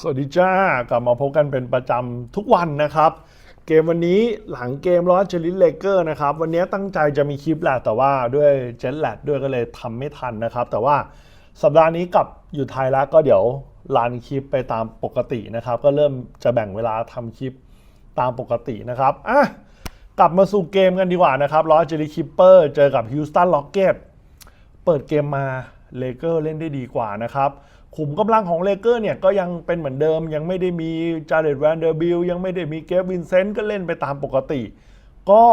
สวัสดีจ้ากลับมาพบกันเป็นประจำทุกวันนะครับ เกมวันนี้หลังเกมลอสเจลิสเลเกอร์นะครับ วันนี้ตั้งใจจะมีคลิปแหละแต่ว่าด้วยเจ็ตแลกด้วยก็เลยทำไม่ทันนะครับ แต่ว่าสัปดาห์นี้กลับอยู่ไทยแล้วก็เดี๋ยวรันคลิปไปตามปกตินะครับ ก็เริ่มจะแบ่งเวลาทำคลิปตามปกตินะครับอะกลับมาสู่เกมกันดีกว่านะครับลอสเจลิสคิปเปอร์เจอกับฮิวสตันล็อกเก็ตเปิดเกมมาเลเกอร์เล่นได้ดีกว่านะครับ ขุมกำลังของเลเกอร์เนี่ยก็ยังเป็นเหมือนเดิม ยังไม่ได้มีจาร์เดตแวนเดอร์บิลยังไม่ได้มีเกฟวินเซนต์ก็เล่นไปตามปกติ ก็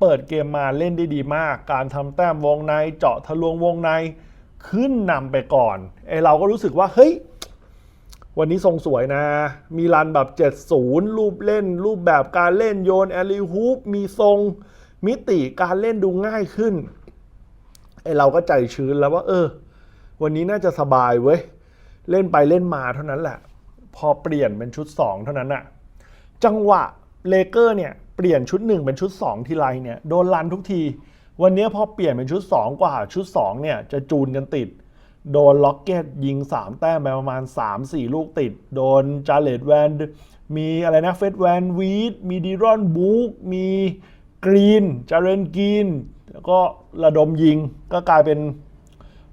เปิดเกมมาเล่นได้ดีมาก การทำแต้มวงในเจาะทะลวงวงในขึ้นนำไปก่อนไอเราก็รู้สึกว่าเฮ้ยวันนี้ทรงสวยนะ มีรันแบบ 70 รูปเล่น รูปแบบการเล่นโยนแอลลีฮูปมีทรงมิติการเล่นดูง่ายขึ้นไอเราก็ใจชื้นแล้วว่า เออ วันนี้น่าจะสบายเว้ย เล่นไปเล่นมาเท่านั้นแหละ พอเปลี่ยนเป็นชุด 2 เท่านั้นน่ะจังหวะเลเกอร์เนี่ยเปลี่ยนชุด 1 เป็นชุด 2 ทีไรเนี่ยโดนลันทุกที วันนี้พอเปลี่ยนเป็นชุด 2 กว่าชุด2เนี่ยจะจูนกันติด โดนล็อกเก็ตยิง 3 แต้มไปประมาณ 3-4 ลูกติด โดนจาเลตแวนมีอะไรนะเฟดแวนวีดมีดีรอนบูกมีกรีนจาเรนกรีนแล้วก็ระดมยิงก็กลายเป็น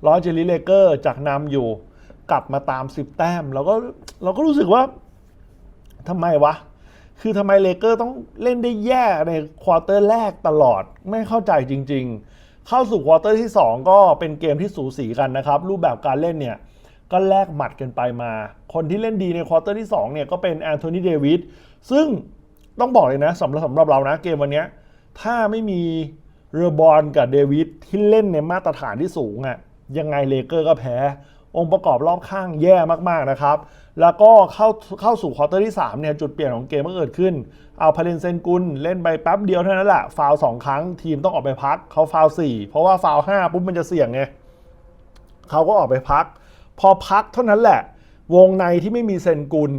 ลอเจลิเลเกอร์จากนำอยู่ กลับมาตาม10แต้มเราก็เราก็รู้สึกว่าทำไมวะ คือทำไมเลเกอร์ต้องเล่นได้แย่ในควอเตอร์แรกตลอดไม่เข้าใจจริง ๆ เข้าสู่ควอเตอร์ที่ 2 ก็เป็นเกมที่สูสีกันนะครับ รูปแบบการเล่นเนี่ยก็แลกหมัดกันไปมา คนที่เล่นดีในควอเตอร์ที่ 2 เนี่ยก็เป็นแอนโทนีเดวิดซึ่งต้องบอกเลยนะสำหรับสำหรับเรานะเกมวันนี้ถ้าไม่มีเรอบอลกับเดวิดที่เล่นในมาตรฐานที่สูงอะ่ะยังไงเลเกอร์ก็แพ้ องค์ประกอบรอบข้างแย่มากๆนะครับ แล้วก็เข้าเข้าสู่ควอเตอร์ที่3เนี่ยจุดเปลี่ยนของเกมก็เกิดขึ้น เอาพาเลนเซนกุลเล่นไปแป๊บเดียวเท่านั้นแหละฟาวสองครั้งทีมต้องออกไปพักเขาฟาวสี่เพราะว่าฟาวห้าปุ๊บมันจะเสี่ยงไงเขาก็ออกไปพัก พอพักเท่านั้นแหละ วงในที่ไม่มีเซนกุล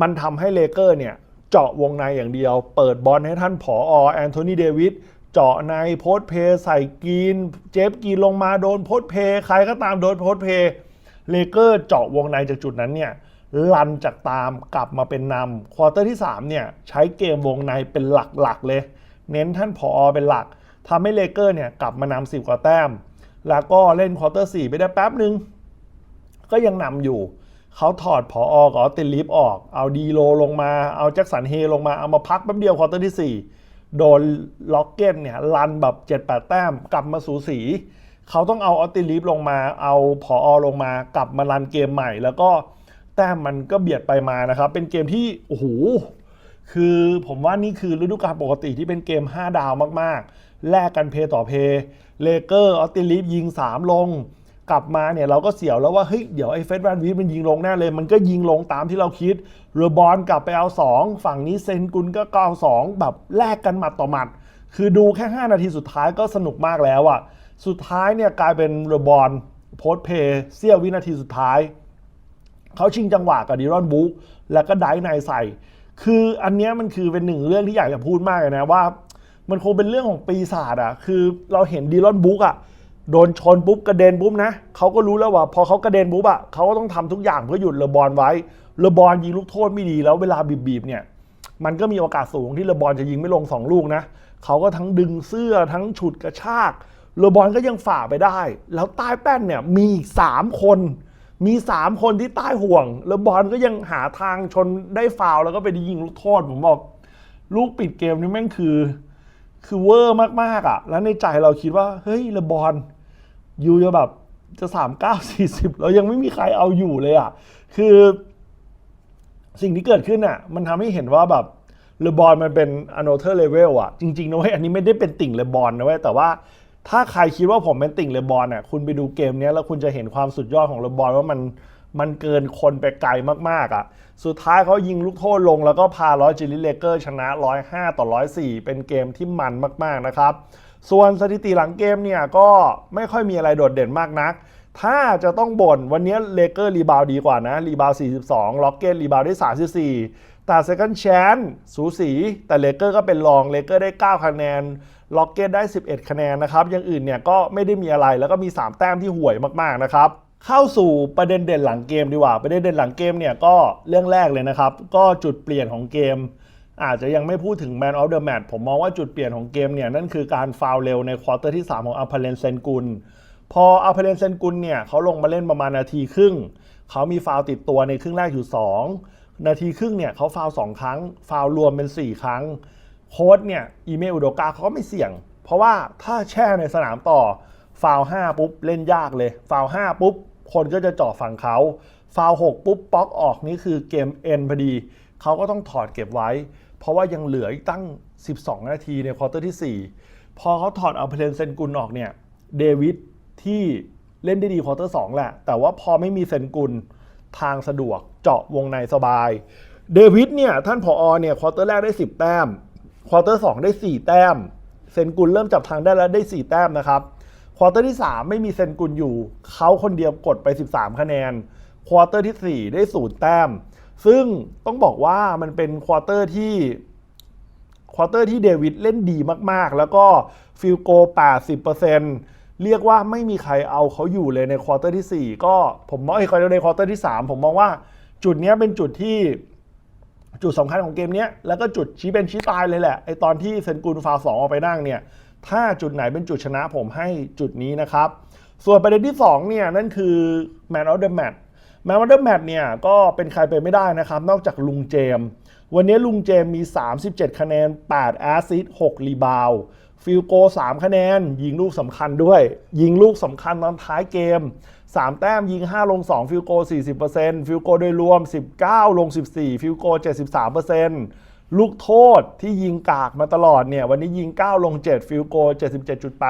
มันทำให้เลเกอร์เนี่ยเจาะวงในอย่างเดียว เปิดบอลให้ท่านผอแอนโทนีเดวิดเจาะในโพสเพย์ใส่กีน เจฟกีนลงมาโดนโพสเพย์ใครก็ตามโดนโพสเพย์ เลเกอร์เจาะวงในจากจุดนั้นเนี่ยลันจากตามกลับมาเป็นนำควอเตอร์ที่3เนี่ยใช้เกมวงในเป็นหลักๆเลย เน้นท่านผออเป็นหลักทำให้เลเกอร์เนี่ยกลับมานำสิบกว่าแต้ม แล้วก็เล่นควอเตอร์4ไปได้แป๊บหนึ่งก็ยังนำอยู่ เขาถอดผออกับออสเตนลิฟออก เอาดีโลลงมา เอาแจ็คสันเฮลงมา เอามาพักแป๊บเดียวควอเตอร์ที่ 4 โดนล็อกเก็ตเนี่ยรันแบบ 7-8 แต้มกลับมาสูสี เขาต้องเอาออสตนลิฟลงมา เอาผออลงมากลับมารันเกมใหม่ แล้วก็แต้มมันก็เบียดไปมานะครับ เป็นเกมที่โอ้โหคือผมว่านี่คือฤดูกาลปกติที่เป็นเกม 5 ดาวมากๆ แลกกันเพย์ต่อเพย์เลเกอร์ออสติลิฟยิง 3 ลง กลับมาเนี่ยเราก็เสียวแล้วว่าเฮ้ยเดี๋ยวไอ้เฟสแวนวีมันยิงลงแน่เลย มันก็ยิงลงตามที่เราคิดเรือบอลกลับไปเอา 2 ฝั่งนี้เซนกุลก็ก็เอา2แบบแลกกันหมัดต่อหมัด คือดูแค่ 5 นาทีสุดท้ายก็สนุกมากแล้วอะ สุดท้ายเนี่ยกลายเป็นเรบอลโพสเพย์เสี้ยววินาทีสุดท้าย เขาชิงจังหวะกับดีรอนบุ๊กแล้วก็ได้ในใส่ คืออันนี้มันคือเป็นหนึ่งเรื่องที่อยากจะพูดมากเลยนะว่า มันคงเป็นเรื่องของปีศาจอะคือเราเห็นดีรอนบุ๊กอะโดนชนปุ๊บกระเด็นปุ๊บนะเขาก็รู้แล้วว่า พอเขากระเด็นปุ๊บอะเขาก็ต้องทำทุกอย่างเพื่อหยุดเลบอลไว้เลบอลยิงลูกโทษไม่ดีแล้วเวลาบีบๆเนี่ยมันก็มีโอกาสสูงที่เลบอลจะยิงไม่ลงสองลูกนะเขาก็ทั้งดึงเสื้อทั้งฉุดกระชาก เลอบอลก็ยังฝ่าไปได้ แล้วใต้แป้นเนี่ยมีอีกสามคน มี3คนที่ใต้ห่วงแล้วบอลก็ยังหาทางชนได้ฟาวแล้วก็ไปยิงลูกโทษผมบอก ลูกปิดเกมนี่แม่งคือ คือเวอร์มากๆอะ แล้วในใจเราคิดว่าเฮ้ยเลบอลยูจะแบบจะสามเก้าสี่สิบแล้วยังไม่มีใครเอาอยู่เลยอะ คือสิ่งที่เกิดขึ้นอะ มันทำให้เห็นว่าแบบเลบอลมันเป็นอโนเทอร์เลเวลอะ จริงๆนะเว้ยอันนี้ไม่ได้เป็นติ่งเลบอลนะเว้ยแต่ว่า ถ้าใครคิดว่าผมเป็นติ่งเลบอลน่ะคุณไปดูเกมนี้แล้วคุณจะเห็นความสุดยอดของเลบอลว่ามันมันเกินคนไปไกลมากๆอะ สุดท้ายเขายิงลูกโทษลงแล้วก็พาลอสจิลิเลเกอร์ชนะ 105 ต่อ 104 เป็นเกมที่มันมากๆนะครับ ส่วนสถิติหลังเกมเนี่ยก็ไม่ค่อยมีอะไรโดดเด่นมากนัก ถ้าจะต้องบ่นวันนี้เลเกอร์รีบาวดีกว่านะ รีบาว 42 ล็อกเก็ตรีบาวได้ 34 แต่เซคันด์แชนสูสี แต่เลเกอร์ก็เป็นรองเลเกอร์ได้ 9 คะแนน ล็อกเก็ตได้ 11 คะแนนนะครับอย่างอื่นเนี่ยก็ไม่ได้มีอะไรแล้วก็มี 3 แต้มที่ห่วยมากๆนะครับเข้าสู่ประเด็นเด่นหลังเกมดีกว่า ประเด็นเด่นหลังเกมเนี่ยก็เรื่องแรกเลยนะครับ ก็จุดเปลี่ยนของเกม อาจจะยังไม่พูดถึง Man of the Match ผมมองว่าจุดเปลี่ยนของเกมเนี่ยนั่นคือการฟาวล์เร็วในควอเตอร์ที่ 3 ของอัพเลนเซนกุลพออัพเลนเซนกุลเนี่ยเขาลงมาเล่นประมาณนาทีครึ่งเขามีฟาวล์ติดตัวในครึ่งแรกอยู่ 2 นาทีครึ่งเนี่ยเขาฟาวล์สองครั้ง ฟาวล์รวมเป็น 4 ครั้ง โค้ชเนี่ยอีเมลอุดกาเขาก็ไม่เสี่ยง เพราะว่าถ้าแช่ในสนามต่อฟาวล์5ปุ๊บเล่นยากเลยฟาวล์5ปุ๊บ คนก็จะเจาะฝั่งเขาฟาวล์6ปุ๊บป๊อกออกนี่คือเกมเอ็นพอดีเขาก็ต้องถอดเก็บไว้ เพราะว่ายังเหลืออีกตั้ง 12 นาทีในควอเตอร์ที่ 4 พอเขาถอดเอาเพลนเซนกุลออกเนี่ยเดวิดที่เล่นได้ดีควอเตอร์2แหละ แต่ว่าพอไม่มีเซนกุลทางสะดวกเจาะวงในสบาย เดวิดเนี่ยท่านผอเนี่ยควอเตอร์แรกได้ 10 แต้ม ควอเตอร์2ได้ 4 แต้ม เซนกุลเริ่มจับทางได้แล้วได้ 4 แต้มนะครับ ควอเตอร์ที่ 3 ไม่มีเซนกุลอยู่ เขาคนเดียวกดไป 13 คะแนน ควอเตอร์ที่ 4 ได้0แต้ม ซึ่งต้องบอกว่ามันเป็นควอเตอร์ที่ควอเตอร์ที่เดวิดเล่นดีมากๆ แล้วก็ฟิลโก80%เรียกว่าไม่มีใครเอาเขาอยู่เลยในควอเตอร์ที่ 4 ก็ผมมองไอ้ในควอเตอร์ที่ 3 ผมมองว่าจุดนี้เป็นจุดที่ จุดสำคัญของเกมนี้แล้วก็จุดชี้เป็นชี้ตายเลยแหละไอตอนที่เซนกูลฟาวสองออกไปนั่งเนี่ยถ้าจุดไหนเป็นจุดชนะผมให้จุดนี้นะครับ ส่วนประเด็นที่ 2 เนี่ย นั่นคือ Man of the Match Man of the Match เนี่ย ก็เป็นใครไปไม่ได้นะครับ นอกจากลุงเจม วันนี้ลุงเจมส์มี 37 คะแนน 8 แอสซิสต์6รีบาวฟิลโก 3 คะแนน ยิงลูกสำคัญด้วย ยิงลูกสำคัญตอนท้ายเกม3 แต้มยิง 5 ลง 2 ฟิลโก 40%ฟิลโกโดยรวม 19 ลง 14 ฟิลโก 73%ลูกโทษที่ยิงกากมาตลอดเนี่ย วันนี้ยิง 9 ลง 7 ฟิลโก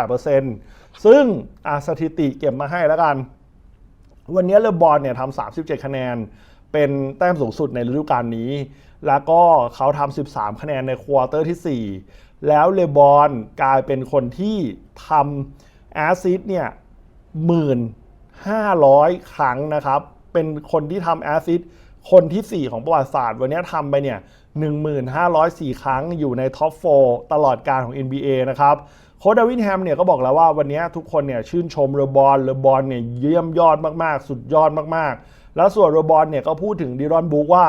77.8%ซึ่งอาสถิติเก็บมาให้แล้วกัน วันนี้เลบอลเนี่ยทำ37 คะแนน เป็นแต้มสูงสุดในฤดูกาลนี้ แล้วก็เขาทำ13 คะแนนในควอเตอร์ที่ 4 แล้วเลบอลกลายเป็นคนที่ทำแอซิสเนี่ยหมื่น ห้าร้อยครั้งนะครับ เป็นคนที่ทำแอสซิสคนที่ 4 ของประวัติศาสตร์ วันนี้ทำไปเนี่ย 1504 ครั้งอยู่ในท็อป 4 ตลอดการของ NBA นะครับโค้ชดาวินแฮมเนี่ยก็บอกแล้วว่าวันนี้ทุกคนเนี่ยชื่นชมเรบอลเรบอลเนี่ยเยี่ยมยอดมากๆ สุดยอดมากๆ แล้วส่วนเรบอลเนี่ยก็พูดถึงดิรอนบุ๊กว่า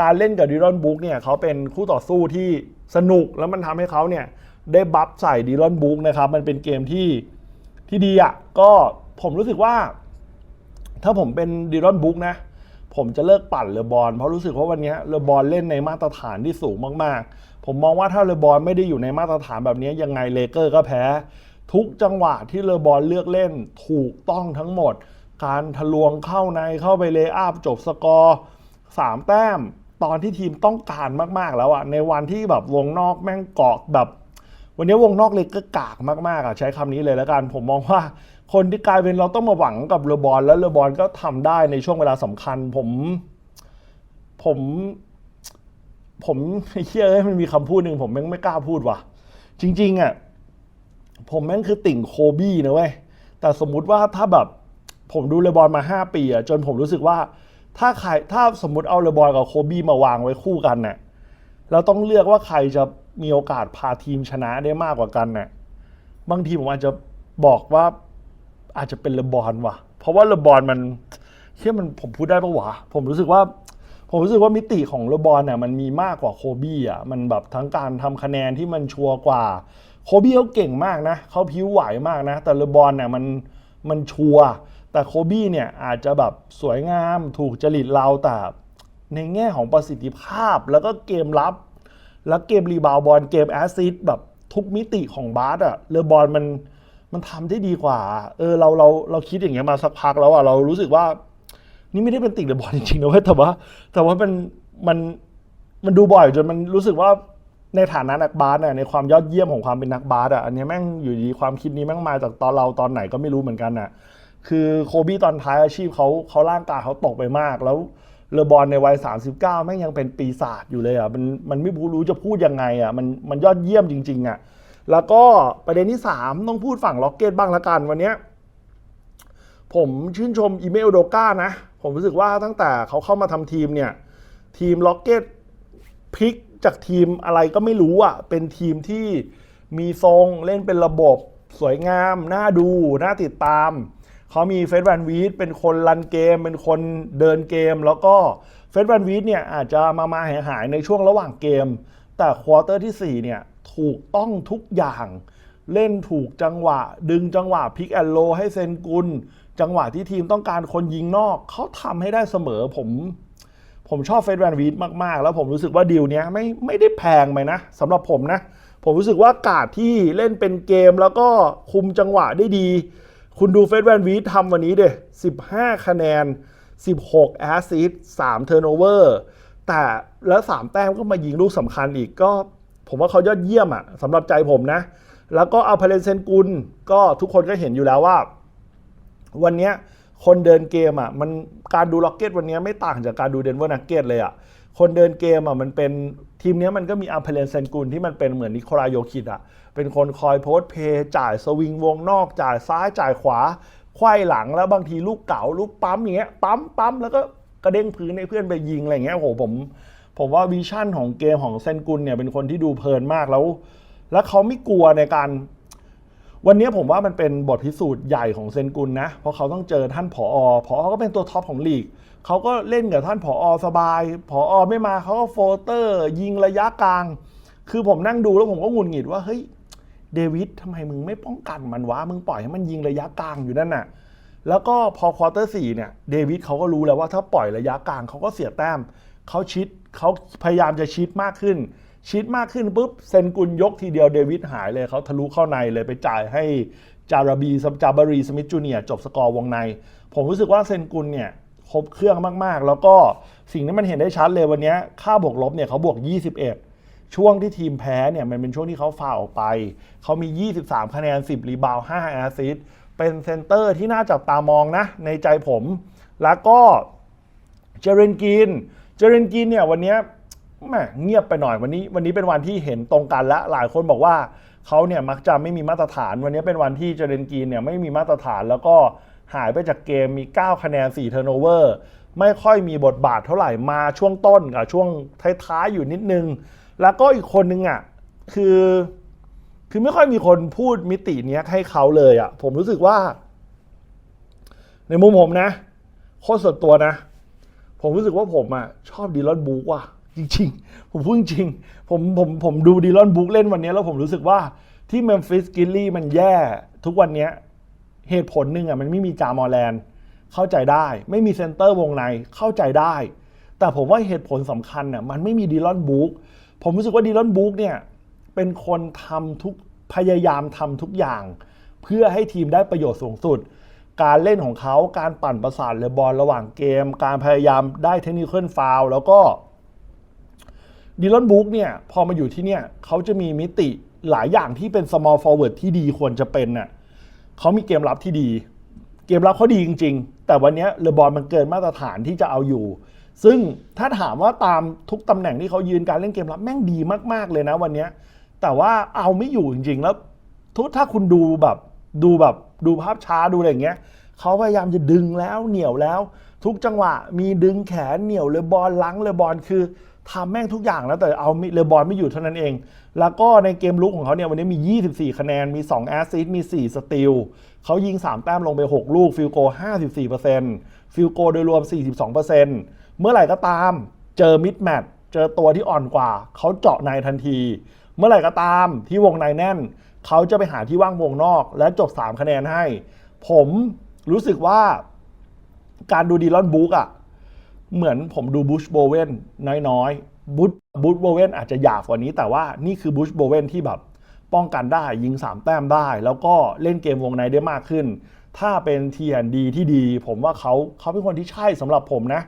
การเล่นกับดิรอนบุ๊กเนี่ยเขาเป็นคู่ต่อสู้ที่สนุกแล้วมันทำให้เขาเนี่ยได้บัฟใส่ดิรอนบุ๊กนะครับ มันเป็นเกมที่ที่ดีอะก็ผมรู้สึกว่า ถ้าผมเป็นดิรอนบุ๊กนะ ผมจะเลิกปั่นเลอบอลเพราะรู้สึกว่าวันนี้เลอบอลเล่นในมาตรฐานที่สูงมากๆ ผมมองว่าถ้าเลอบอลไม่ได้อยู่ในมาตรฐานแบบนี้ยังไงเลเกอร์ก็แพ้ ทุกจังหวะที่เลอบอลเลือกเล่นถูกต้องทั้งหมด การทะลวงเข้าในเข้าไปเลย์อัพจบสกอร์สามแต้มตอนที่ทีมต้องการมากๆแล้วอะในวันที่แบบวงนอกแม่งเกาะแบบ วันนี้วงนอกเล็กก็กากมากๆอะใช้คำนี้เลยแล้วกัน ผมมองว่า คนที่กลายเป็นเราต้องมาหวังกับเรือบอลแล้วเรือบอลก็ทำได้ในช่วงเวลาสำคัญ ผม ผม ผมไอ้เชื่อมันมีคำพูดหนึ่งผมแม่งไม่กล้าพูดว่ะ จริง ๆอะผมแม่งคือติ่งโคบี้นะเว้ยแต่สมมุติว่าถ้าแบบผมดูเลบอลมา 5 ปีอะจนผมรู้สึกว่า ถ้าใครถ้าสมมติเอาเลบอลกับโคบี้มาวางไว้คู่กันเนี่ยเราต้องเลือกว่าใครจะมีโอกาสพาทีมชนะได้มากกว่ากันเนี่ยบางทีผมอาจจะบอกว่า อาจจะเป็นเลบอนว่ะ เพราะว่าเลบอนมันเชื่อมันผมพูดได้ปะวะ ผมรู้สึกว่า ผมรู้สึกว่ามิติของเลบอนเนี่ยมันมีมากกว่าโคบี้อะมันแบบทั้งการทำคะแนนที่มันชัวร์กว่า โคบี้เขาเก่งมากนะเขาพิ้วไหวมากนะ แต่เลบอนเนี่ยมันมันชัวร์แต่โคบี้เนี่ยอาจจะแบบสวยงามถูกจริตเราแต่ในแง่ของประสิทธิภาพแล้วก็เกมรับ แล้วเกมรีบาวบอลเกมแอสซิสต์แบบทุกมิติของบาสอะเลอบอลมัน มันทำได้ดีกว่า เออเราเราเราคิดอย่างเงี้ยมาสักพักแล้วอะเรารู้สึกว่า นี่ไม่ได้เป็นติ่งเลอบอลจริงๆนะเว้ยแต่ว่า แต่ว่ามันมันมันดูบ่อยจนมันรู้สึกว่าในฐานะนักบาสเนี่ยในความยอดเยี่ยมของความเป็นนักบาสอะอันนี้แม่งอยู่ดีความคิดนี้แม่งมาจากตอนเราตอนไหนก็ไม่รู้เหมือนกันอะคือโคบี้ตอนท้ายอาชีพเขาเขาร่างกายเขาตกไปมาก แล้วเลบอลในวัย 39 แม่งยังเป็นปีศาจอยู่เลยอะมันมันไม่รู้จะพูดยังไงอะมันมันยอดเยี่ยมจริง ๆ อะ แล้วก็ประเด็นที่ 3 ต้องพูดฝั่งล็อกเก็ตบ้างละกันวันนี้ผมชื่นชมอีเมลโดก้านะ ผมรู้สึกว่าตั้งแต่เขาเข้ามาทำทีมเนี่ย ทีมล็อกเก็ตพลิกจากทีมอะไรก็ไม่รู้อะ เป็นทีมที่มีทรงเล่นเป็นระบบสวยงาม น่าดู น่าติดตาม เขามีเฟสแวนวีดเป็นคนรันเกม เป็นคนเดินเกม แล้วก็เฟสแวนวีดเนี่ยอาจจะมามาหายหายในช่วงระหว่างเกม แต่ควอเตอร์ที่ 4 เนี่ย ถูกต้องทุกอย่าง เล่นถูกจังหวะ ดึงจังหวะพิกแอนโลให้เซนกุล จังหวะที่ทีมต้องการคนยิงนอกเขาทำให้ได้เสมอผม ผมชอบเฟสแวนวีดมาก ๆ แล้วผมรู้สึกว่าดีลเนี้ยไม่ไม่ได้แพงไปนะสำหรับผมนะ ผมรู้สึกว่ากาดที่เล่นเป็นเกมแล้วก็คุมจังหวะได้ดี คุณดูเฟสแวนวีดทำวันนี้เด้15 คะแนน 16แอสซิส3เทอร์โนเวอร์แต่แล้ว 3 แต้มก็มายิงลูกสำคัญอีกก็ ผมว่าเขายอดเยี่ยมอะ่ะสำหรับใจผมนะ แล้วก็เอาพาเลนเซนกุลก็ทุกคนก็เห็นอยู่แล้วว่า วันนี้คนเดินเกมอะมันการดูล็อกเก็ตวันนี้ไม่ต่างจากการดูเดนเวอร์นักเก็ตเลยอะคนเดินเกมอะมันเป็นทีมนี้มันก็มีอัลเพลนเซนกุลที่มันเป็นเหมือนนิโคลายโยคิดอะเป็นคนคอยโพสเพย์จ่ายสวิงวงนอกจ่ายซ้ายจ่ายขวาไขว้หลังแล้วบางทีลูกเก๋าลูกปั๊มอย่างเงี้ยปั๊มปั๊มแล้วก็กระเด้งพื้นให้เพื่อนไปยิงอะไรเงี้ยโอ้โหผม ผมว่าวิชั่นของเกมของเซนกุลเนี่ยเป็นคนที่ดูเพลินมากแล้ว แล้วเขาไม่กลัวในการ วันนี้ผมว่ามันเป็นบทพิสูจน์ใหญ่ของเซนกุลนะ เพราะเขาต้องเจอท่านผอผอก็เป็นตัวท็อปของลีกเขาก็เล่นกับท่านผอสบาย ผอไม่มาเขาก็โฟเตอร์ ยิงระยะกลาง คือผมนั่งดูแล้วผมก็งุดหงิดว่าเฮ้ยเดวิดทำไมมึงไม่ป้องกันมันวะมึงปล่อยให้มันยิงระยะกลางอยู่นั่นน่ะแล้วก็พอควอเตอร์สี่เนี่ยเดวิดเขาก็รู้แล้วว่าถ้าปล่อยระยะกลางเขาก็เสียแต้ม เขาชิดเขาพยายามจะชิดมากขึ้น ชิดมากขึ้นปุ๊บเซนกุลยกทีเดียวเดวิดหายเลยเขาทะลุเข้าในเลยไปจ่ายให้จาราบีจาบารีสมิธจูเนียจบสกอร์วงใน ผมรู้สึกว่าเซนกุลเนี่ยครบเครื่องมากๆ แล้วก็สิ่งที่มันเห็นได้ชัดเลยวันนี้ค่าบวกลบเนี่ยเขาบวก 21 ช่วงที่ทีมแพ้เนี่ยมันเป็นช่วงที่เขาฟาวออกไป เขามี 23 คะแนน 10 รีบาว 5 แอซิสต์เป็นเซนเตอร์ที่น่าจับตามองนะ ในใจผม แล้วก็เจเรนกิน เจเรนกินเนี่ยวันนี้แหมเงียบไปหน่อยวันนี้ วันนี้เป็นวันที่เห็นตรงกันและหลายคนบอกว่าเขาเนี่ยมักจะไม่มีมาตรฐาน วันนี้เป็นวันที่เจเรนกินเนี่ยไม่มีมาตรฐานแล้วก็หายไปจากเกมมี 9 คะแนน4เทอร์โนเวอร์ไม่ค่อยมีบทบาทเท่าไหร่มาช่วงต้นกับช่วงท้ายๆอยู่นิดนึง แล้วก็อีกคนนึงอะคือคือไม่ค่อยมีคนพูดมิติเนี้ยให้เขาเลยอะ่ะผมรู้สึกว่า ในมุมผมนะ โคตรส่วนตัวนะ ผมรู้สึกว่าผมอะชอบดีลอนบุ๊กว่ะจริงๆ ผมพูดจริงผมผมผมดูดีลอนบุ๊กเล่นวันนี้แล้วผมรู้สึกว่าที่เมมฟิสกิลลี่มันแย่ทุกวันนี้เหตุผลหนึ่งอะมันไม่มีจามอแลนเข้าใจได้ ไม่มีเซนเตอร์วงในเข้าใจได้ แต่ผมว่าเหตุผลสำคัญน่ะมันไม่มีดีลอนบุ๊กผมรู้สึกว่าดีลอนบุ๊กเนี่ยเป็นคนทำทุกพยายามทำทุกอย่าง เพื่อให้ทีมได้ประโยชน์สูงสุด การเล่นของเขาการปั่นประสาทเลยบอลระหว่างเกม การพยายามได้เทคนิคเคิลฟาวแล้วก็ดิลอนบุ๊กเนี่ยพอมาอยู่ที่เนี่ยเขาจะมีมิติหลายอย่างที่เป็น small forward ที่ดีควรจะเป็นน่ะเขามีเกมรับที่ดี เกมรับเขาดีจริง ๆ แต่วันเนี้ยเลบอลมันเกินมาตรฐานที่จะเอาอยู่ ซึ่งถ้าถามว่าตามทุกตำแหน่งที่เขายืนการเล่นเกมรับแม่งดีมากๆเลยนะวันเนี้ยแต่ว่าเอาไม่อยู่จริง ๆ แล้วทุกถ้าคุณดูแบบ ดูแบบดูภาพช้าดูอะไรอย่างเงี้ยเขาพยายามจะดึงแล้วเหนียวแล้ว ทุกจังหวะมีดึงแขนเหนียวเลยบอลลังเลยบอลคือทำแม่งทุกอย่างแล้วแต่เอาเลยบอลไม่อยู่เท่านั้นเอง แล้วก็ในเกมลุกของเขาเนี่ยวันนี้มี 24 คะแนน มี 2 แอสซิสต์มี 4 สตีลเขายิง 3 แต้มลงไป 6 ลูก ฟิลโก 54%ฟิลโกโดยรวม 42%เมื่อไหร่ก็ตาม เจอมิดแมทเจอตัวที่อ่อนกว่า เขาเจาะในทันที เมื่อไหร่ก็ตามที่วงในแน่น เขาจะไปหาที่ว่างวงนอก และจบ 3 คะแนนให้ ผมรู้สึกว่าการดูดีลอนบุ๊กอะเหมือนผมดูบูชโบเวนน้อยๆบูชบูชโบเวนอาจจะหยาบกว่านี้ แต่ว่านี่คือบูชโบเวนที่แบบป้องกันได้ยิง 3 แต้มได้ แล้วก็เล่นเกมวงในได้มากขึ้น ถ้าเป็น TND ที่ดี ผมว่าเขาเขาเป็นคนที่ใช่สำหรับผมนะ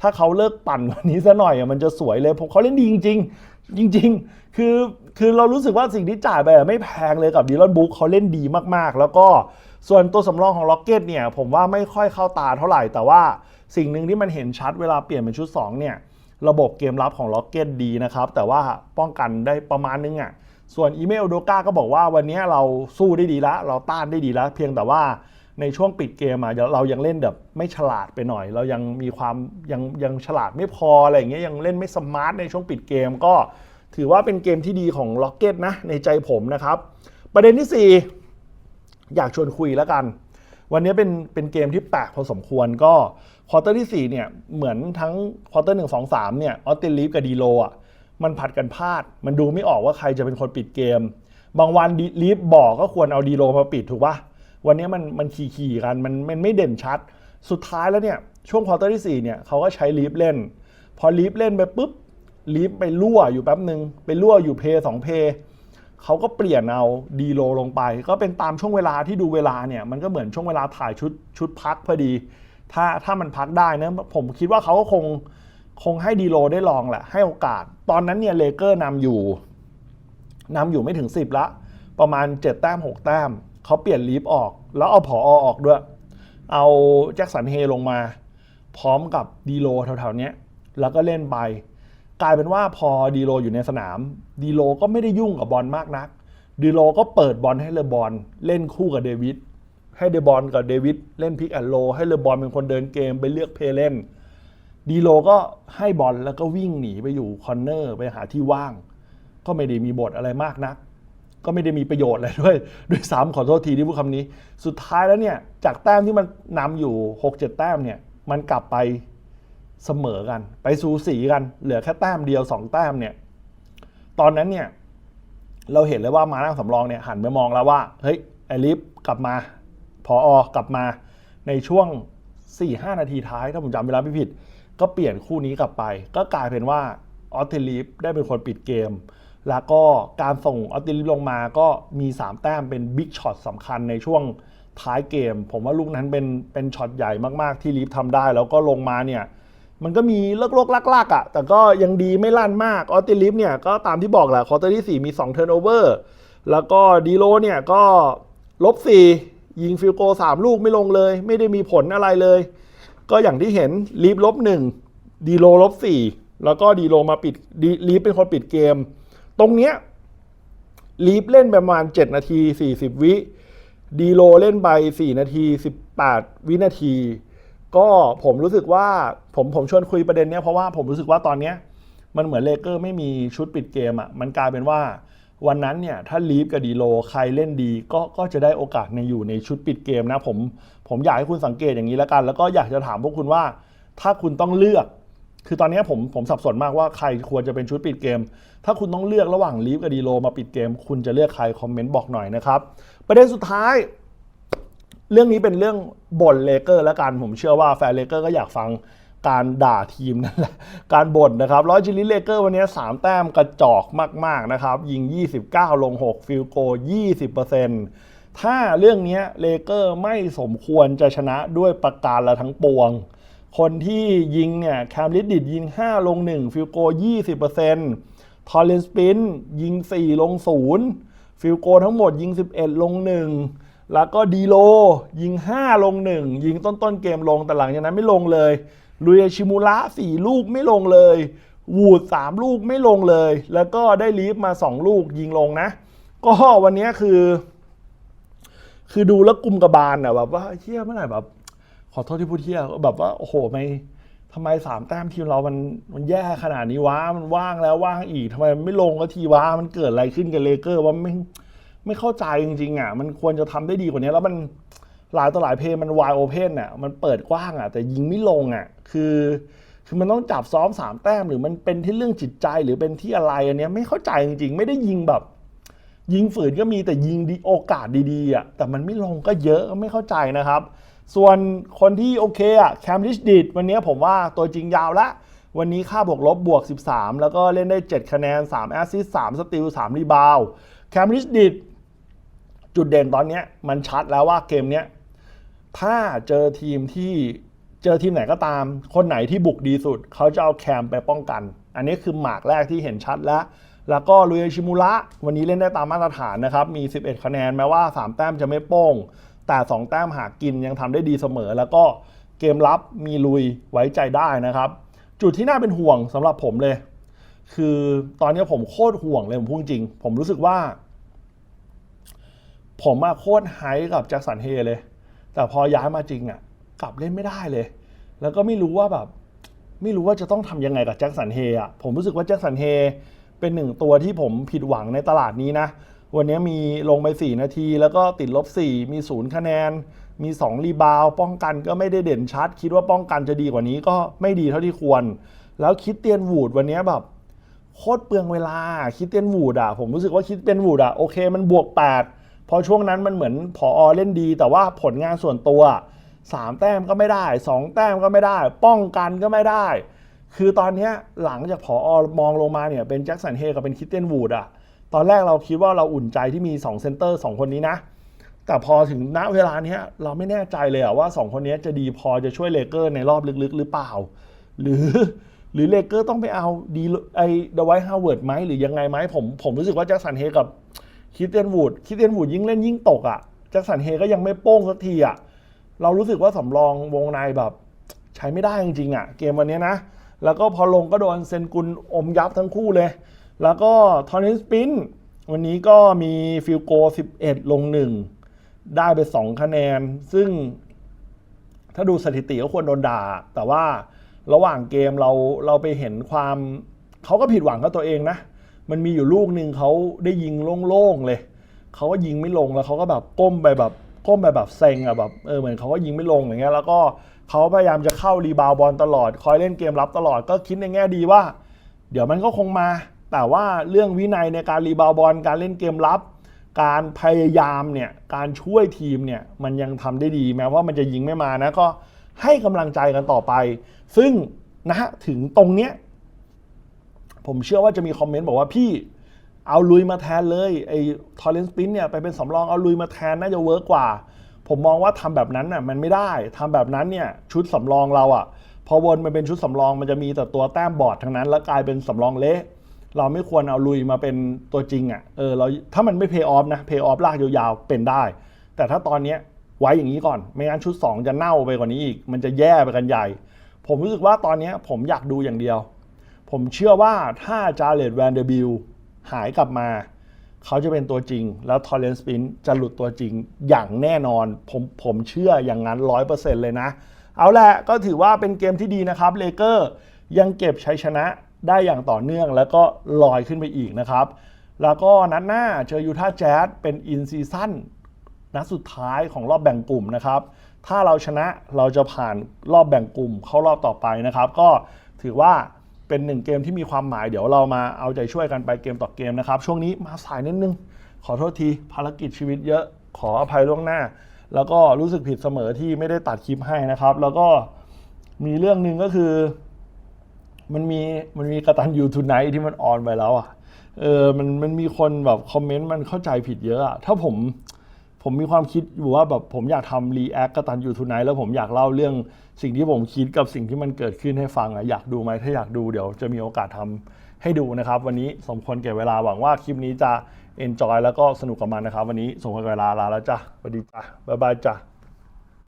ถ้าเขาเลิกปั่นกวันนี้ซะหน่อยมันจะสวยเลยผมเขาเล่นดีจริง ๆ จริงๆ คือคือเรารู้สึกว่าสิ่งที่จ่ายไปอะไม่แพงเลยกับดีลอนบุ๊กเขาเล่นดีมากๆ แล้วก็ส่วนตัวสำรองของล็อกเก็ตเนี่ยผมว่าไม่ค่อยเข้าตาเท่าไหร่ แต่ว่าสิ่งหนึ่งที่มันเห็นชัดเวลาเปลี่ยนเป็นชุด 2 เนี่ย ระบบเกมรับของล็อกเก็ตดีนะครับ แต่ว่าป้องกันได้ประมาณนึงอะ่ะส่วนอีเมลโดกาก็บอกว่าวันนี้เราสู้ได้ดีแล้ว เราต้านได้ดีแล้ว เพียงแต่ว่า ในช่วงปิดเกมอะเรายังเล่นแบบไม่ฉลาดไปหน่อย เรายังมีความยังยังฉลาดไม่พออะไรอย่างเงี้ยยังเล่นไม่สมาร์ทในช่วงปิดเกม ก็ถือว่าเป็นเกมที่ดีของล็อกเก็ตนะในใจผมนะครับ ประเด็นที่ 4 อยากชวนคุยแล้วกัน วันนี้เป็นเป็นเกมที่แปลกพอสมควรก็ควอเตอร์ที่4เนี่ยเหมือนทั้งควอเตอร์หนึ่งสองสามเนี่ยออสเตรลีฟกับดีโลอะมันผัดกันพลาด มันดูไม่ออกว่าใครจะเป็นคนปิดเกม บางวันลีฟบอกก็ควรเอาดีโลมาปิดถูกปะ วันนี้มันมันขี่ๆกันมันมันไม่เด่นชัด สุดท้ายแล้วเนี่ยช่วงควอเตอร์ที่4เนี่ยเขาก็ใช้ลีฟเล่น พอลีฟเล่นไปปุ๊บลีฟไปรั่วอยู่แป๊บหนึ่งไปรั่วอยู่เพย์สองเพย์เขาก็เปลี่ยนเอาดีโลลงไป ก็เป็นตามช่วงเวลาที่ดูเวลาเนี่ยมันก็เหมือนช่วงเวลาถ่ายชุดชุดพักพอดี ถ้าถ้ามันพักได้นะผมคิดว่าเขาก็คงคงให้ดีโลได้ลองแหละให้โอกาส ตอนนั้นเนี่ยเลเกอร์นำอยู่นำอยู่ไม่ถึง 10 ละ ประมาณ 7 แต้ม 6 แต้ม เขาเปลี่ยนลีฟออก แล้วเอาผอออกด้วย เอาแจ็คสันเฮลงมา พร้อมกับดีโลแถวๆนี้แล้วก็เล่นไป กลายเป็นว่าพอดีโลอยู่ในสนาม ดีโลก็ไม่ได้ยุ่งกับบอลมากนัก ดีโลก็เปิดบอลให้เลบอลเล่นคู่กับเดวิดให้เดบอลกับเดวิดเล่นพิกแอนโล ให้เลบอลเป็นคนเดินเกมไปเลือกเพลเล่นดีโลก็ให้บอลแล้วก็วิ่งหนีไปอยู่คอนเนอร์ไปหาที่ว่าง ก็ไม่ได้มีบทอะไรมากนัก ก็ไม่ได้มีประโยชน์อะไรด้วยด้วยซ้ำขอโทษทีที่พูดคำนี้ สุดท้ายแล้วเนี่ยจากแต้มที่มันนำอยู่ 6-7 แต้มเนี่ยมันกลับไปเสมอกัน ไปสูสีกัน เหลือแค่แต้มเดียว 2 แต้มเนี่ยตอนนั้นเนี่ยเราเห็นเลยว่ามานั่งสำรองเนี่ยหันไปมองแล้วว่าเฮ้ยไอลิฟกลับมาพออกลับมาในช่วง 4-5 นาทีท้ายถ้าผมจำเวลาไม่ผิด ก็เปลี่ยนคู่นี้กลับไป ก็กลายเป็นว่าออสเตรลีฟได้เป็นคนปิดเกม แล้วก็การส่งออสเตรลีฟลงมาก็มี 3 แต้มเป็นบิ๊กช็อตสำคัญในช่วงท้ายเกม ผมว่าลูกนั้นเป็นเป็นช็อตใหญ่มากๆที่ลีฟทำได้ แล้วก็ลงมาเนี่ยมันก็มีเลิกลกลากๆอะ แต่ก็ยังดีไม่ลั่นมากออสเตรลีฟเนี่ยก็ตามที่บอกแหละควอเตอร์ที่ 4 มี2เทิร์นโอเวอร์แล้วก็ดีโลเนี่ยก็ลบ 4 ยิงฟิลโกสามลูกไม่ลงเลย ไม่ได้มีผลอะไรเลย ก็อย่างที่เห็นลีฟลบหนึ่งดีโลลบสี่แล้วก็ดีโลมาปิดลีฟเป็นคนปิดเกม ตรงเนี้ยลีฟเล่นประมาณ 7 นาที 40 วิดีโลเล่นไป 4 นาที 18 วินาที ก็ผมรู้สึกว่าผมผมชวนคุยประเด็นเนี้ยเพราะว่าผมรู้สึกว่าตอนเนี้ยมันเหมือนเลเกอร์ไม่มีชุดปิดเกมอะ่ะมันกลายเป็นว่าวันนั้นเนี่ยถ้าลีฟกับดีโลใครเล่นดีก็ก็จะได้โอกาสในอยู่ในชุดปิดเกมนะผมผมอยากให้คุณสังเกตอย่างนี้แล้วกัน แล้วก็อยากจะถามพวกคุณว่า ถ้าคุณต้องเลือก คือตอนนี้ผมผมสับสนมากว่าใครควรจะเป็นชุดปิดเกม ถ้าคุณต้องเลือกระหว่างลีฟกับดีโลมาปิดเกม คุณจะเลือกใครคอมเมนต์บอกหน่อยนะครับ ประเด็นสุดท้าย เรื่องนี้เป็นเรื่องบ่นเลเกอร์และกันผมเชื่อว่าแฟนเลเกอร์ก็อยากฟังการด่าทีมนั่นแหละการบ่นนะครับร้อยจิลิเลเกอร์วันนี้ 3 แต้มกระจอกมาก ๆ นะครับ ยิง 29 ลง 6 ฟิลโก 20%ถ้าเรื่องนี้เลเกอร์ไม่สมควรจะชนะด้วยประการละทั้งปวง คนที่ยิงเนี่ยแคมลิดดิดยิง 5 ลง 1 ฟิลโก 20%ทอร์เรนสปินยิง 4 ลง 0 ฟิลโกทั้งหมดยิง 11 ลง 1 แล้วก็ดีโล ยิง 5 ลง 1 ยิงต้นต้นเกมลงแต่หลังจากนั้นไม่ลงเลยลุยชิมูระ 4 ลูกไม่ลงเลยวูด 3 ลูกไม่ลงเลย แล้วก็ได้ลีฟมา 2 ลูกยิงลงนะ ก็วันนี้คือ คือดูแล้วกลุ่มกระบาลอะแบบว่าเฮียเมื่อไหร่แบบ ขอโทษที่พูดเฮียแบบว่าโอ้โหไม่ทำไมสามแต้มทีมเรามันมันแย่ขนาดนี้วะมันว่างแล้วว่างอีกทำไมไม่ลงก็ทีวะมันเกิดอะไรขึ้นกับเลเกอร์ว่าไม่ไม่เข้าใจจริงๆอะมันควรจะทำได้ดีกว่านี้แล้วมันหลายต่อหลายเพลย์มันวายโอเพนอะมันเปิดกว้างอะ แต่ยิงไม่ลงอะ คือ คือมันต้องจับซ้อมสามแต้มหรือมันเป็นที่เรื่องจิตใจหรือเป็นที่อะไรอันเนี้ยไม่เข้าใจจริงๆ ไม่ได้ยิงแบบ ยิงฝืนก็มีแต่ยิงดีโอกาสดีๆอะแต่มันไม่ลงก็เยอะไม่เข้าใจนะครับ ส่วนคนที่โอเคอะแคมริชดิดวันนี้ผมว่าตัวจริงยาวละ วันนี้ค่าบวกลบบวก 13 แล้วก็เล่นได้ 7 คะแนน 3 แอสซิสต์3สติล3รีบาวแคมริชดิดจุดเด่นตอนนี้มันชัดแล้วว่าเกมเนี้ยถ้าเจอทีมที่เจอทีมไหนก็ตาม คนไหนที่บุกดีสุด เขาจะเอาแคมไปป้องกัน อันนี้คือหมากแรกที่เห็นชัดแล้ว แล้วก็ลุยชิมุระวันนี้เล่นได้ตามมาตรฐานนะครับ มี 11 คะแนนแม้ว่า 3 แต้มจะไม่โป้ง แต่2แต้มหากินยังทำได้ดีเสมอ แล้วก็เกมรับมีลุยไว้ใจได้นะครับ จุดที่น่าเป็นห่วงสำหรับผมเลย คือตอนนี้ผมโคตรห่วงเลยผมพูดจริง ผมรู้สึกว่า ผมอะโคตรไฮกับแจ็คสันเฮเลย แต่พอย้ายมาจริงอะกลับเล่นไม่ได้เลย แล้วก็ไม่รู้ว่าแบบ ไม่รู้ว่าจะต้องทำยังไงกับแจ็คสันเฮอะผมรู้สึกว่าแจ็คสันเฮเป็นหนึ่งตัวที่ผมผิดหวังในตลาดนี้นะ วันนี้มีลงไป 4 นาที แล้วก็ติดลบ 4 มี 0 คะแนน มี 2 รีบาว ป้องกันก็ไม่ได้เด่นชัด คิดว่าป้องกันจะดีกว่านี้ก็ไม่ดีเท่าที่ควร แล้วคิดเตียนวูดวันนี้แบบโคตรเปลืองเวลาคิดเตียนวูดอะผมรู้สึกว่าคิดเตียนวูดอะโอเคมันบวก 8 พอช่วงนั้นมันเหมือนผออเล่นดี แต่ว่าผลงานส่วนตัว 3 แต้มก็ไม่ได้ 2 แต้มก็ไม่ได้ ป้องกันก็ไม่ได้ คือตอนนี้หลังจากผอมองลงมาเนี่ยเป็นแจ็คสันเฮกับเป็นคิดเตียนวูดอะ ตอนแรกเราคิดว่าเราอุ่นใจที่มี2เซนเตอร์2คนนี้นะ แต่พอถึงณเวลาเนี้ยเราไม่แน่ใจเลยอะว่า 2 คนนี้จะดีพอจะช่วยเลเกอร์ในรอบลึกๆ หรือเปล่า หรือหรือเลเกอร์ต้องไปเอาดีไอเดวายฮาวเวิร์ดไหมหรือยังไงไหมผมผมรู้สึกว่าแจ็คสันเฮกับคิดเตียนวูดคิดเตียนวูดยิ่งเล่นยิ่งตกอะแจ็คสันเฮก็ยังไม่โป้งสักทีอะเรารู้สึกว่าสำรองวงในแบบใช้ไม่ได้จริงๆอะเกมวันนี้นะ แล้วก็พอลงก็โดนเซนกุลอมยับทั้งคู่เลย แล้วก็ทอนนิสปินวันนี้ก็มีฟิลโก 11 ลง 1 ได้ไป 2 คะแนน ซึ่งถ้าดูสถิติก็ควรโดนด่า แต่ว่าระหว่างเกมเราเราไปเห็นความเขาก็ผิดหวังกับตัวเองนะ มันมีอยู่ลูกหนึ่งเขาได้ยิงโล่งๆเลย เขาก็ยิงไม่ลงแล้วเขาก็แบบก้มไปแบบก้มไปแบบเซ็งอะแบบเออเหมือนเขาก็ยิงไม่ลงอย่างเงี้ยแล้วก็เขาพยายามจะเข้ารีบาวด์บอลตลอด คอยเล่นเกมรับตลอดก็คิดในแง่ดีว่า เดี๋ยวมันก็คงมา แต่ว่าเรื่องวินัยในการรีบาวด์บอลการเล่นเกมรับ การพยายามเนี่ยการช่วยทีมเนี่ยมันยังทำได้ดีแม้ว่ามันจะยิงไม่มานะก็ให้กำลังใจกันต่อไป ซึ่งนะฮะถึงตรงเนี้ยผมเชื่อว่าจะมีคอมเมนต์บอกว่าพี่เอาลุยมาแทนเลยไอ้ทอร์เรนสปินเนี่ยไปเป็นสำรองเอาลุยมาแทนน่าจะเวิร์กกว่า ผมมองว่าทำแบบนั้นน่ะมันไม่ได้ทำแบบนั้นเนี่ยชุดสำรองเราอะ่ะพอวนมาเป็นชุดสำรองมันจะมีแต่ตัวแต้มบอร์ดทั้งนั้น แล้วกลายเป็นสำรองเละ เราไม่ควรเอาลุยมาเป็นตัวจริงอะ่ะเออเราถ้ามันไม่เพย์ออฟนะเพย์ออฟลากยาวๆเป็นได้ แต่ถ้าตอนเนี้ไว้อย่างนี้ก่อน ไม่งั้นชุด 2 จะเน่าไปกว่านี้อีก มันจะแย่ไปกันใหญ่ ผมรู้สึกว่าตอนนี้ผมอยากดูอย่างเดียว ผมเชื่อว่าถ้าจาเลตแวนเดอร์บิลหายกลับมา เขาจะเป็นตัวจริง แล้วทอร์เรนสปินจะหลุดตัวจริงอย่างแน่นอน ผมผมเชื่ออย่างนั้นร้อยเปอร์เซ็นต์เลยนะ เอาแหละก็ถือว่าเป็นเกมที่ดีนะครับเลเกอร์ยังเก็บชัยชนะ ได้อย่างต่อเนื่องแล้วก็ลอยขึ้นไปอีกนะครับ แล้วก็นัดหน้าเจอยูทาแจ๊สเป็นอินซีซั่นนัดสุดท้ายของรอบแบ่งกลุ่มนะครับ ถ้าเราชนะเราจะผ่านรอบแบ่งกลุ่มเข้ารอบต่อไปนะครับ ก็ถือว่าเป็นหนึ่งเกมที่มีความหมายเดี๋ยวเรามาเอาใจช่วยกันไปเกมต่อเกมนะครับ ช่วงนี้มาสายนิดนึง ขอโทษทีภารกิจชีวิตเยอะขออภัยล่วงหน้า แล้วก็รู้สึกผิดเสมอที่ไม่ได้ตัดคลิปให้นะครับ แล้วก็มีเรื่องหนึ่งก็คือ มันมีมันมีกระตันยูทูไนท์ที่มันออนไปแล้วอะเออมันมันมีคนแบบคอมเมนต์มันเข้าใจผิดเยอะอะถ้าผมผมมีความคิดอยู่ว่าแบบผมอยากทำรีแอคกระตันยูทูไนท์แล้วผมอยากเล่าเรื่องสิ่งที่ผมคิดกับสิ่งที่มันเกิดขึ้นให้ฟังอะอยากดูไหมถ้าอยากดูเดี๋ยวจะมีโอกาสทำให้ดูนะครับ วันนี้สมควรเก็บเวลาหวังว่าคลิปนี้จะ enjoy แล้วก็สนุกกับมันนะครับ วันนี้สมควรเก็บเวลาลาแล้วจ้ะสวัสดีจ้ะบ๊ายบายจ้ะ